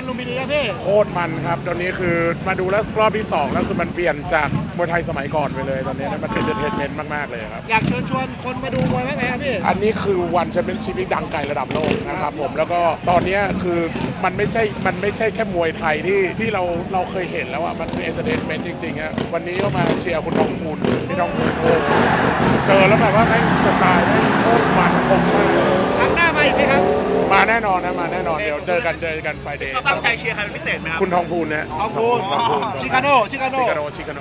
วันลุมพินีครับพี่ โคตรมันครับ ตอนนี้คือมาดูแล้วรอบที่ 2 แล้วคือมันเปลี่ยนจากมวยไทยสมัยก่อนไปเลย ตอนนี้นะมันเป็นเดเทนเมนต์มาก ๆ เลยครับ อยากเชิญชวนคนมาดูมวยบ้างไหมครับพี่ อันนี้คือวันแชมเปี้ยนชิพที่ดังไกลระดับโลกนะครับผมแล้วก็ตอนนี้คือมันไม่ใช่มันไม่ใช่แค่มวยไทยที่ที่เราเราเคยเห็นแล้วอะมันคือเอนเตอร์เทนเมนต์จริงๆฮะวันนี้ก็มาเชียร์คุณทองคูณพี่ทองคูณโอ้โหเจอแล้วแบบว่าแม่งสไตล์แม่งโคตรมันคมมากเลย ไหมครับมาแน่นอนนะมาแน่นอนเดี๋ยวเจอกันเจอกันไฟเดย์ตั้งใจเชียร์ใครเป็นพิเศษไหมครับ คุณทองพูนนะทองคูณทองพูนชิคาโนชิคาโนชิคาโนชิคาโน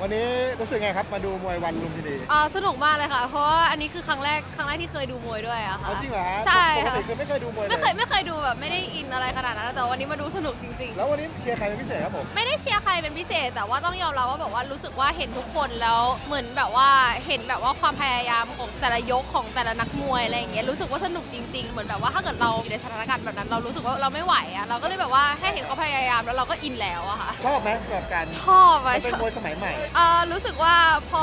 วันนี้รู้สึกไงครับ มาดูมวยวันลุมพินีอ่าสนุกมากเลยค่ะ เพราะว่าอันนี้คือครั้งแรกครั้งแรกที่เคยดูมวยด้วยอะค่ะเอาจริงเหรอฮะใช่ปกค่ะติคือไม่เคยดูมวยไม่เคยลไม่เคยดูแบบไม่ได้อินอะไรขนาดนั้น แต่วันนี้มาดูสนุกจริงแล้ววันนี้เชียร์ใครเป็นพิเศษครับผม ๆ ไม่ได้เชียร์ใครเป็นพิเศษ แต่ว่าต้องยอมรับว่าแบบว่ารู้สึกว่าเห็นทุกคนแล้วเหมือนแบบว่าเห็นแบบว่าความพยายามของแต่ละยกของแต่ละนักมวยอะไรอย่างเงี้ยรู้สึกว่าสนุกจริง ๆ เหมือนแบบว่าถ้าเกิดเราอยู่ในสถานการณ์แบบนั้น เรารู้สึกว่าเราไม่ไหวอะเราก็เลยแบบว่าให้เห็นเขาพยายามแล้วเราก็อินแล้วอะค่ะ ชอบไหมสำหรับการชอบอะมันชเป็นอบมวยสมัยใหม่ เอ่อรู้สึกว่าพอ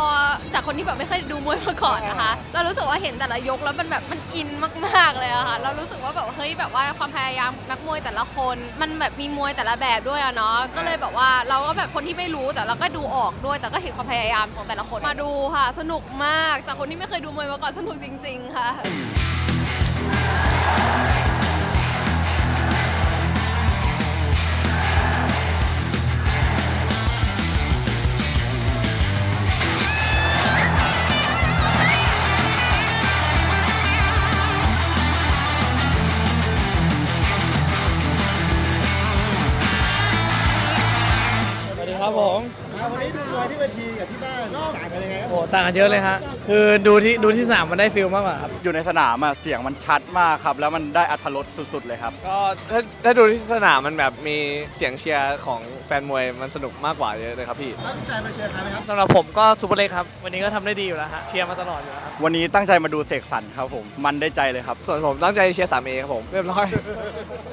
จากคนที่แบบไม่เคยดูมวยมาก่อนนะคะ เรารู้สึกว่าเห็นแต่ละยกแล้วมันแบบมันอินมากๆเลยอะค่ะ เรารู้สึกว่าแบบเฮ้ยแบบว่าความพยายามนักมวยแต่ละคน มันแบบมีมวยแต่ละแบบด้วยอะเนาะ ก็เลยแบบว่าเราก็แบบคนที่ไม่รู้แต่เราก็ดูออกด้วย แต่ก็เห็นความพยายามของแต่ละคน มาดูค่ะ สนุกมาก จากคนที่ไม่เคยดูมวยมาก่อนสนุกจริง ๆ ค่ะ วันนี้ดูมวยที่เวทีกับที่บ้านต่างกันยังไงครับโอ้ต่างกันเยอะเลยฮะคือดูที่ดูที่สนามมันได้ฟิลมากกว่าครับอยู่ในสนามอะเสียงมันชัดมากครับ แล้วมันได้อัธรสสุดๆเลยครับ ก็ถ้าถ้าดูที่สนามมันแบบมีเสียงเชียร์ของแฟนมวยมันสนุกมากกว่าเยอะเลยครับพี่ ตั้งใจมาเชียร์ใครไหมครับสำหรับผมก็ซูเปอร์เล็กครับ วันนี้ก็ทำได้ดีอยู่แล้วฮะเชียร์มาตลอดอยู่แล้วครับ วันนี้ตั้งใจมาดูเสกสรรครับผม มันได้ใจเลยครับ ส่วนผมตั้งใจเชียร์ 3A ครับผมเรียบร้อย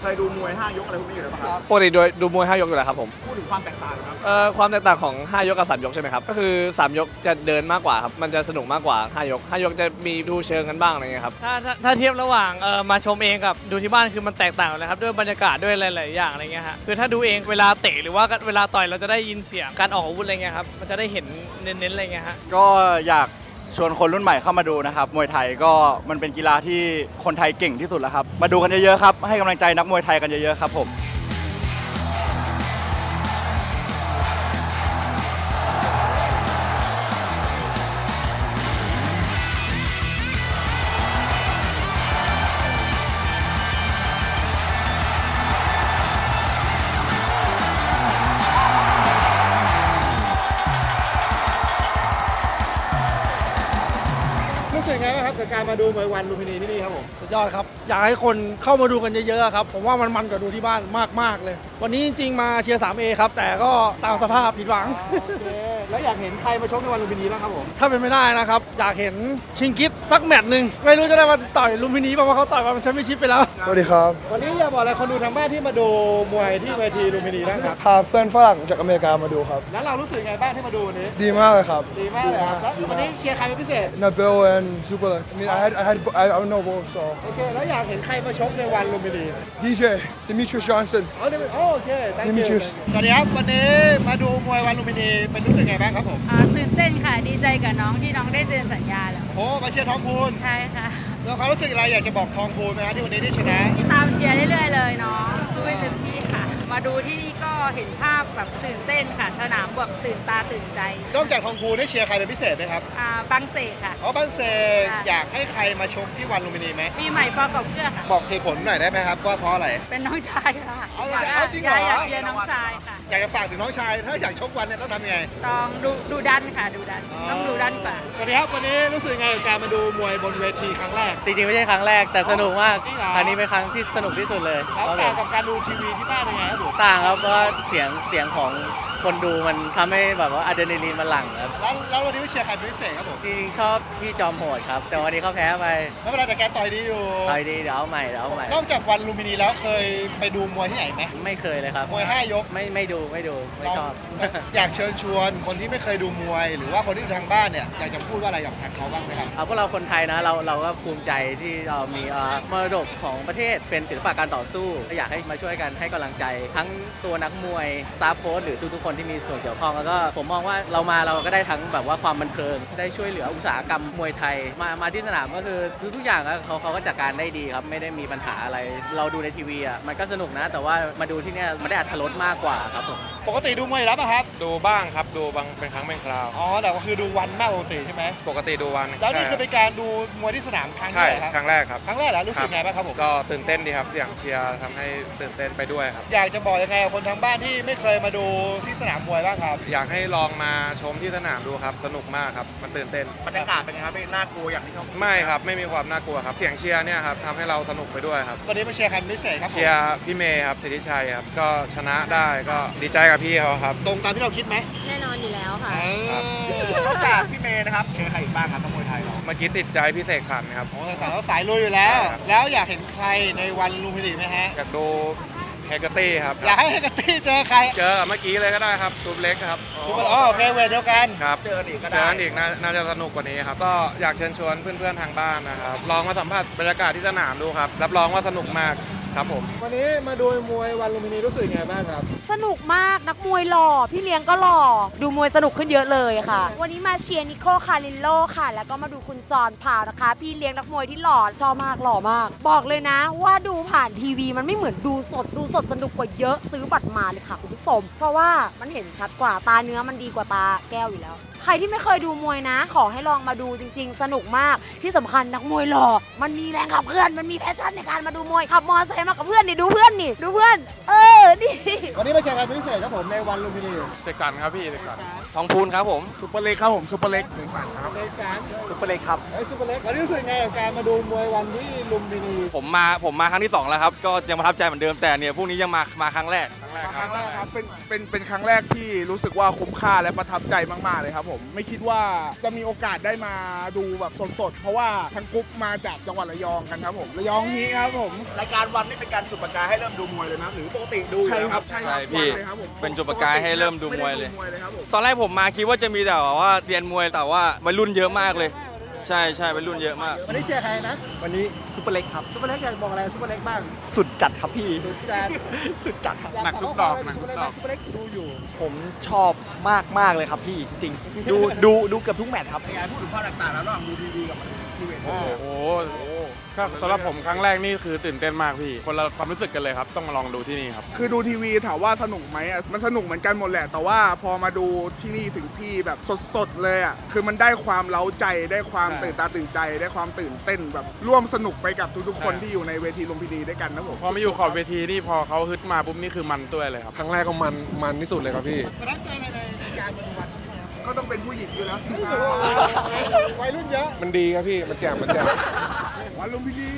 เคยดูมวย5ยกอะไรพวกนี้อยู่แล้วป่ะครับปกติดูดูมวย5ยกอยู่แล้วครับผม พูดถึงความแตกต่างครับ เอ่อความแตกต่างของ5 ยกกับ 3 ยกใช่ไหมครับ ก็คือ 3 ยกจะเดินมากกว่าครับ มันจะสนุกมากกว่า 5 ยก 5 ยกจะมีดูเชิงกันบ้างอะไรเงี้ยครับ ถ้าถ้าถ้าเทียบระหว่างเออมาชมเองกับดูที่บ้านคือมันแตกต่างกันเลยครับด้วยบรรยากาศด้วยหลายๆอย่างอะไรเงี้ยฮะคือถ้าดูเองเวลาเตะหรือว่าเวลาต่อยเราจะได้ยินเสียงการออกอาวุธอะไรเงี้ยครับมันจะได้เห็นเน้นๆอะไรเงี้ยฮะก็อยากชวนคนรุ่นใหม่เข้ามาดูนะครับมวยไทยก็มันเป็นกีฬาที่คนไทยเก่งที่สุดแล้วครับ มาดูกันเยอะๆครับให้กำลังใจนักมวยไทยกันเยอะๆครับผม ยังไงบ้างครับกับการมาดูมวยวันลุมพินีที่นี่ครับผม สุดยอดครับ อยากให้คนเข้ามาดูกันเยอะๆครับ ผมว่ามันมันกว่าดูที่บ้านมากๆเลยวันนี้จริงๆมาเชียร์ 3A ครับ แต่ก็ตามสภาพผิดหวัง โอเคแล้วอยากเห็นใครมาชกในวันลุมพินีบ้างครับผมถ้าเป็นไม่ได้นะครับ อยากเห็นชิงกิฟสักแมตช์หนึ่งไม่รู้จะได้มาต่อยลุมพินีเพราะว่าเขาต่อยวันแชมเปี้ยนชิพไปแล้ว สวัสดีครับ วันนี้อยากบอกอะไรคนดูทางบ้านที่มาดูมวยที่เวทีลุมพินีบ้างครับ พาเพื่อนฝรั่งจากอเมริกามาดูครับ แล้วเรารู้สึกไงบ้างที่มาดูวันนี้ ดีมากเลยครับ ดีมากเลยครับแล้ววันนี้เชียร์ใครเป็นพิเศษ Nabil and Super. I mean, I had, I had, I, I know both. So โอเคแล้วอยากเห็นใครมาชกในวันลุมพินี DJ Demetrius Johnson. อ๋อเดี๋ยวโอโอเค thank you Demetrius สวัสดีครับ วันนี้มาดูมวยวันลุมพินี เป็นรู้สึกไงบ้างครับผม อ่าตื่นเต้นค่ะดีใจกับน้องที่น้องได้เซ็นสัญญาแล้ว โอ้มาเชียร์ทองพูนใช่ค่ะแล้วความรู้สึกอะไรอยากจะบอกทองพูนไหมฮะที่วันนี้ได้ชนะ ตามเชียร์เรื่อยๆเลยน้องสู้ให้เต็มที่ค่ะ มาดูที่นี่ก็ เห็นภาพแบบตื่นเต้นค่ะสนามแบบตื่นตาตื่นใจนอกจากทองพูนได้เชียร์ใครเป็นพิเศษไหมครับ อ่าบางเสกค่ะ อ๋อบ้านเซค่ะ อยากให้ใครมาชกที่วันลุมพินีไหม ปีใหม่ปอกับเพื่อค่ะ บอกเหตุผลหน่อยได้ไหมครับว่าเพราะอะไร เป็นน้องชายค่ะเอาเหรอเอาจริงเหรอยายอยากเชียร์น้องชายค่ะ อยากจะฝากถึงน้องชาย ถ้าอยากชกวันเนี่ยต้องทำยังไงต้องดูดูดันค่ะดูดันต้องดูดันกว่าสวัสดีครับวันนี้รู้สึกไงกับการมาดูมวยบนเวทีครั้งแรก จริงๆ ไม่ใช่ครั้งแรกแต่สนุกมากจริงเหรอ ครั้งนี้เป็นครั้งที่สนุกที่สุดเลยแล้วต่างกับการดูทีวีที่บ้านยังไงครับผม ต่างครับเพราะว่าเสียงเสียงของ คนดูมันทำให้แบบว่าอะดรีนาลีนมันหลั่งครับ แล้วแล้ววันนี้ไม่เชียร์ใครเป็นพิเศษครับผมจริงๆชอบพี่จอมโหดครับ แต่วันนี้เขาแพ้ไปไม่เป็นไรแต่แกต่อยดีอยู่ ต่อยดีเดี๋ยวเอาใหม่เดี๋ยวเอาใหม่ นอกจากวันลุมพินีแล้วเคยไปดูมวยที่ไหนไหม ไม่เคยเลยครับมวยห้ายก ไม่ไม่ดูไม่ดูไม่ชอบอยากเชิญชวนคนที่ไม่เคยดูมวย หรือว่าคนที่อยู่ทางบ้านเนี่ยอยากจะพูดว่าอะไรกับทางเขาบ้างไหมครับ เอาพวกเราคนไทยนะเราเราก็ภูมิใจที่เรามีเอ่อมรดกของประเทศเป็นศิลปะการต่อสู้ อยากให้มาช่วยกันให้กำลังใจ ทั้งตัวนักมวยสตาฟโค้ชหรือทุกๆคนที่มีส่วนเกี่ยวข้องแล้วก็ผมมองว่าเรามาเราก็ได้ทั้งแบบว่าความบันเทิงได้ช่วยเหลืออุตสาหกรรมมวยไทย มามาที่สนามก็คือทุกๆอย่างอะเขาเขาก็จัดการได้ดีครับไม่ได้มีปัญหาอะไร เราดูในทีวีอะมันก็สนุกนะ แต่ว่ามาดูที่เนี่ยมันได้อัธรสมากกว่าครับผมปกติดูมวยอยู่แล้วป่ะครับ ดูบ้างครับ ดูบางเป็นครั้งเป็นคราว อ๋อแต่ก็คือดูวันมากปกติใช่ไหมปกติดูวันแล้วนี่คือเป็นการดูมวยที่สนามครั้งแรใช่กครับครั้งแรกครับ ครั้งแรกเหรอรู้สึกไงบ้างครับผมก็ตื่นเต้นดีครับ เสียงเชียร์ทำให้ตื่นเต้นไปด้วยครับ อยากจะบอกยังไงกับคนทางบ้านที่ไม่เคยมาดูที่สนามมวยบ้างครับ อยากให้ลองมาชมที่สนามดูครับ สนุกมากครับ มันตื่นเต้น บรรยากาศเป็นไงครับไม่น่ากลัวอย่างที่เขาไม่ครับ ไม่มีความน่ากลัวครับ เสียงเชียร์เนี่ยครับทำให้เราสนุกไปด้วยครับ วันนี้มาเชียร์ใครเป็นพิเศษครับผมเชียร์พี่เมย์ครับสิทธิชัยครับ ก็ชนะได้ก็ดีใจกับพี่เขาครับ ตรงตามที่เราคิดไหมแน่นอนอยู่แล้วค่ะนอกจากพี่เมย์นะครับ เชียร์ใครอีกบ้างครับนักมวยไทยเราเมื่อกี้ติดใจพี่เสกขันครับ โอ้สายเราสายลุยอยู่แล้ว แล้วอยากเห็นใครในวันลุมพินีไหมฮะ อยากดู เฮกเกอร์ตี้ครับอยากให้เฮกตี้เจอใครเจอเมื่อกี้เลยก็ได้ครับซูปเล็กครับซูเปอร์อ๋อโอเคเวทเดียวกันครับเจออีกก็เจได้อกันอีกน่าน่าจะสนุกกว่านี้ครับก็อยากเชิญชวนเพื่อนๆทางบ้านนะครับลองมาสัมผัสบรรยากาศที่สนามดูครับรับรองว่าสนุกมาก ครับผมวันนี้มาดูมวยวันลุมพินีรู้สึกไงบ้างครับ สนุกมากนักมวยหล่อพี่เลี้ยงก็หล่อดูมวยสนุกขึ้นเยอะเลยค่ะ วันนี้มาเชียร์นิโคคารินโลค่ะ แล้วก็มาดูคุณจอห์นพาวนะคะ พี่เลี้ยงนักมวยที่หล่อชอบมากหล่อมาก บอกเลยนะ ว่าดูผ่านทีวีมันไม่เหมือนดูสดดูสดสนุกกว่าเยอะซื้อบัตรมาเลยค่ะคุณผู้ชมเพราะว่ามันเห็นชัดกว่าตาเนื้อมันดีกว่าตาแก้วอยู่แล้วใครที่ไม่เคยดูมวยนะ ขอให้ลองมาดูจริง ๆ สนุกมากที่สำคัญนักมวยหล่อมันมีแรงขับเคลื่อนมันมีแพชชั่นในการมาดูมวยขับมอเตอร์ไซค์มากับเพื่อนนี่ดูเพื่อนนี่ดูเพื่อน เออนี่วันนี้มาเชียร์ใครเป็นพิเศษครับผมในวันลุมพินีเสกสรรครับพี่เสกสรรทองพูนครับผมซุปเปอร์เล็กครับผมซุปเปอร์เล็กหนึ่งฝันครับเล็กสามซุปเปอร์เล็กครับเฮ้ยซูเปอร์เล็กวันนี้รู้สึกไงกับการมาดูมวยวันที่ลุมพินีผมมาผมมาครั้งที่2แล้วครับก็ยังประทับใจเหมือนเดิมแต่เนี่ยพวกนี้ยังมามาครั้งแรก ครั้งแรกครับเป็นเป็นเป็นครั้งแรกที่รู้สึกว่าคุ้มค่าและประทับใจมากๆเลยครับผมไม่คิดว่าจะมีโอกาสได้มาดูแบบสดๆ เพราะว่าทั้งกรุ๊ปมาจากจังหวัดระยองกันครับผมระยองฮีครับผมรายการวันนี้เป็นการจุดประกายให้เริ่มดูมวยเลยนะหรือปกติดูใช่ครับใช่ครับใช่พี่วันเลยครับผมเป็นจุดประกายให้เริ่มดูมวยเลย ไได้ดูมวยเลยครับผมตอนแรกผมมาคิดว่าจะมีแต่ว่าเรียนมวยแต่ว่าวัยรุ่นเยอะมากเลย ใช่ใช่วัยรุ่นเยอะมาก วันนี้เชียร์ใครนะวันนี้ซุปเปอร์เล็กครับซูเปอร์เล็กอยากบอกอะไรซูเปอร์เล็กบ้างสุดจัดครับพี่ สุดจัดสุดจัดครับหนักทุกดอกหนักทุกดอกซูเปอร์เล็กดูอยู่ผมชอบมากมากเลยครับพี่จริงดูดูดูเกือบทุกแมตช์ครับ ในการพูดถึงความแตกต่างแล้วระหว่างดูทีวีกับทีวีโอ้โห ถ้าสำหรับผมครั้งแรกนี่คือตื่นเต้นมากพี่ คนละความรู้สึกกันเลยครับ ต้องมาลองดูที่นี่ครับ คือดูทีวีถามว่าสนุกไหมอะมันสนุกเหมือนกันหมดแหละ แต่ว่าพอมาดูที่นี่ถึงที่แบบสดๆเลยอะคือมันได้ความเล้าใจได้ความใช่ตื่นตาตื่นใจ ได้ความตื่นเต้นแบบร่วมสนุกไปกับทุกๆคนใช่ที่อยู่ในเวทีลุมพินีด้วยกันนะผมพอมาอยู่ขอบเวทีนี่พอเขาฮึดมาปุ๊บนี่คือมันตัวเลยครับครั้งแรกก็มันมันที่สุดเลยครับพี่ประทับใจในในการมาดูวันนี้ครับก็ต้องเป็นผู้หญิงอยู่แล้วสิเฮ้ยวัยรุ่นเยอะมันดีครับพี่มันแจ่มมันแจ่ม วันลุมพินี